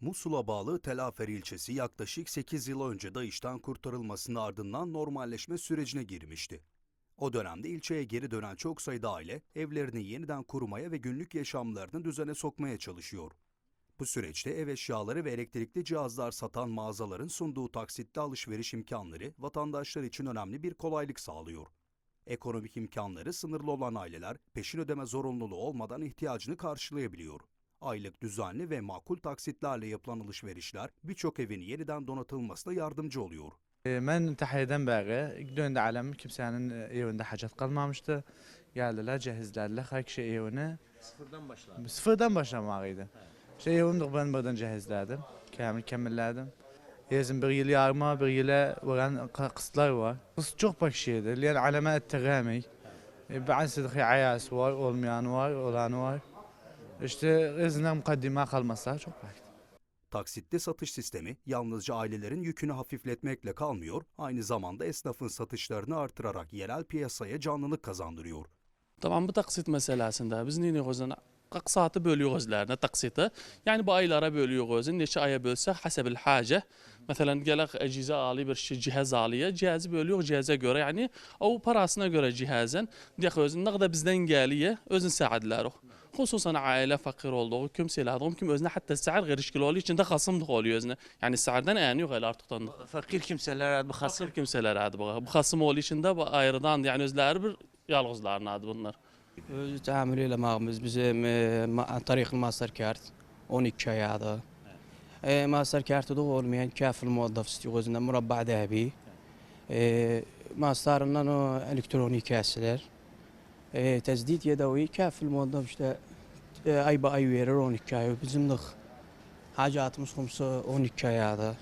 Musul'a bağlı Telafer ilçesi yaklaşık 8 yıl önce DAEŞ'ten kurtarılmasının ardından normalleşme sürecine girmişti. O dönemde ilçeye geri dönen çok sayıda aile evlerini yeniden kurmaya ve günlük yaşamlarını düzene sokmaya çalışıyor. Bu süreçte ev eşyaları ve elektrikli cihazlar satan mağazaların sunduğu taksitli alışveriş imkanları vatandaşlar için önemli bir kolaylık sağlıyor. Ekonomik imkanları sınırlı olan aileler peşin ödeme zorunluluğu olmadan ihtiyacını karşılayabiliyor. Aylık düzenli ve makul taksitlerle yapılan alışverişler birçok evin yeniden donatılmasına yardımcı oluyor. Ben Tahiye'den beri döndü alem kimsenin evinde hacet kalmamıştı. Geldiler cehizlerle her kişi evine Sıfırdan başladı. sıfırdan başlamalıydı. İşte evimde ben buradan cehizledim. Kamil kemirledim. Yazın bir yıl yarma bir yıla varan kısıtlar var. Kısıt çok bakışıydı. Yani aleme ettegami. Bazı ayas var, olmayan var, olan var. İşte yazından mukaddime kalmasa çok bakıştı. Taksitli satış sistemi yalnızca ailelerin yükünü hafifletmekle kalmıyor, aynı zamanda esnafın satışlarını artırarak yerel piyasaya canlılık kazandırıyor. Tamam bu taksit meselesinde biz ne diyoruz? 40 saati bölüyoruz lerine taksiti. Yani bu aylara bölüyoruz. Neçe aya bölse hasebil hace. Mesela gelek ecize ali bir şey cihaz aliye. Cihazı bölüyor cihaza göre yani. O parasına göre cihazın. Diyoruz ne kadar bizden geliyor. Özün saadları. Hususan ailə fəqir olduğu, kim silahlı, kim özünə hətta səhər qırışqılı olduğu üçün də xasımlıq oluyor özünə. Yəni səhərdən əyəni yox elə artıqdan. Fəqir kimsələrə bu xasım Fakir kimsələrə bu. Bu xasım olduğu üçün də bu ayrıdan, yəni özləri bir yalğızlarınadır bunlar. Öz təamül eləməyimiz bizim tariq masterkart 12 ayadır. E, master kartı da olmayan kafil muaddafısı yok özünden murabba dəbi. E, masterından o elektronik kəsilər. تسديد يدوي كاف الموظف işte اي با اي ويرر اونيك شاي بزمنخ حاجات مش خمسة اونيك شاي هذا